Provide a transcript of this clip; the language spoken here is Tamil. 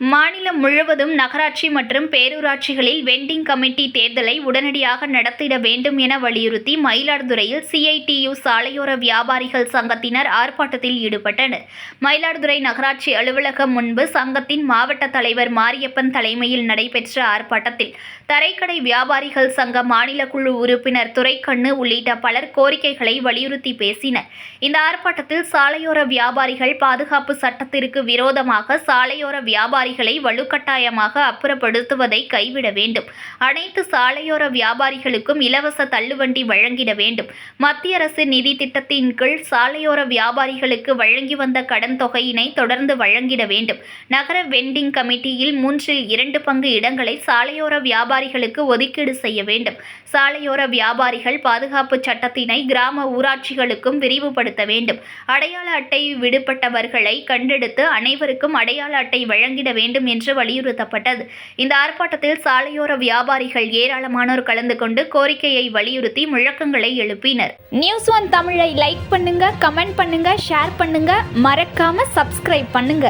மாநிலம் முழுவதும் நகராட்சி மற்றும் பேரூராட்சிகளில் வெண்டிங் கமிட்டி தேர்தலை உடனடியாக நடத்திட வேண்டும் என வலியுறுத்தி மயிலாடுதுறையில் சிஐடியு சாலையோர வியாபாரிகள் சங்கத்தினர் ஆர்ப்பாட்டத்தில் ஈடுபட்டனர். மயிலாடுதுறை நகராட்சி அலுவலகம் முன்பு சங்கத்தின் மாவட்ட தலைவர் மாரியப்பன் தலைமையில் நடைபெற்ற ஆர்ப்பாட்டத்தில் தரைக்கடை வியாபாரிகள் சங்க மாநில குழு உறுப்பினர் துரைக்கண்ணு உள்ளிட்ட பலர் கோரிக்கைகளை வலியுறுத்தி பேசினர். இந்த ஆர்ப்பாட்டத்தில் சாலையோர வியாபாரிகள் பாதுகாப்பு சட்டத்திற்கு விரோதமாக சாலையோர வியாபாரி வியாபாரிகளை வலுக்கட்டாயமாக அப்புறப்படுத்துவதை கைவிட வேண்டும். அனைத்து சாலையோர வியாபாரிகளுக்கும் இலவச தள்ளுவண்டி வழங்கிட வேண்டும். மத்திய அரசு நிதி திட்டத்தின் கீழ் சாலையோர வியாபாரிகளுக்கு வழங்கி வந்த கடன் தொகையினை தொடர்ந்து வழங்கிட வேண்டும். நகர வெண்டிங் கமிட்டியில் மூன்றில் இரண்டு பங்கு இடங்களை சாலையோர வியாபாரிகளுக்கு ஒதுக்கீடு செய்ய வேண்டும். சாலையோர வியாபாரிகள் பாதுகாப்பு சட்டத்தினை கிராம ஊராட்சிகளுக்கும் விரிவுபடுத்த வேண்டும். அடையாள அட்டை விடுபட்டவர்களை கண்டெடுத்து அனைவருக்கும் அடையாள அட்டை வழங்கிட வேண்டும் என்று வலியுறுத்தப்பட்டது. இந்த ஆர்ப்பாட்டத்தில் சாலையோர வியாபாரிகள் ஏராளமானோர் கலந்து கொண்டு கோரிக்கையை வலியுறுத்தி முழக்கங்களை எழுப்பினர். நியூஸ் ஒன் தமிழை லைக் பண்ணுங்க கமெண்ட் பண்ணுங்க ஷேர் பண்ணுங்க. மறக்காம சப்ஸ்கிரைப் பண்ணுங்க.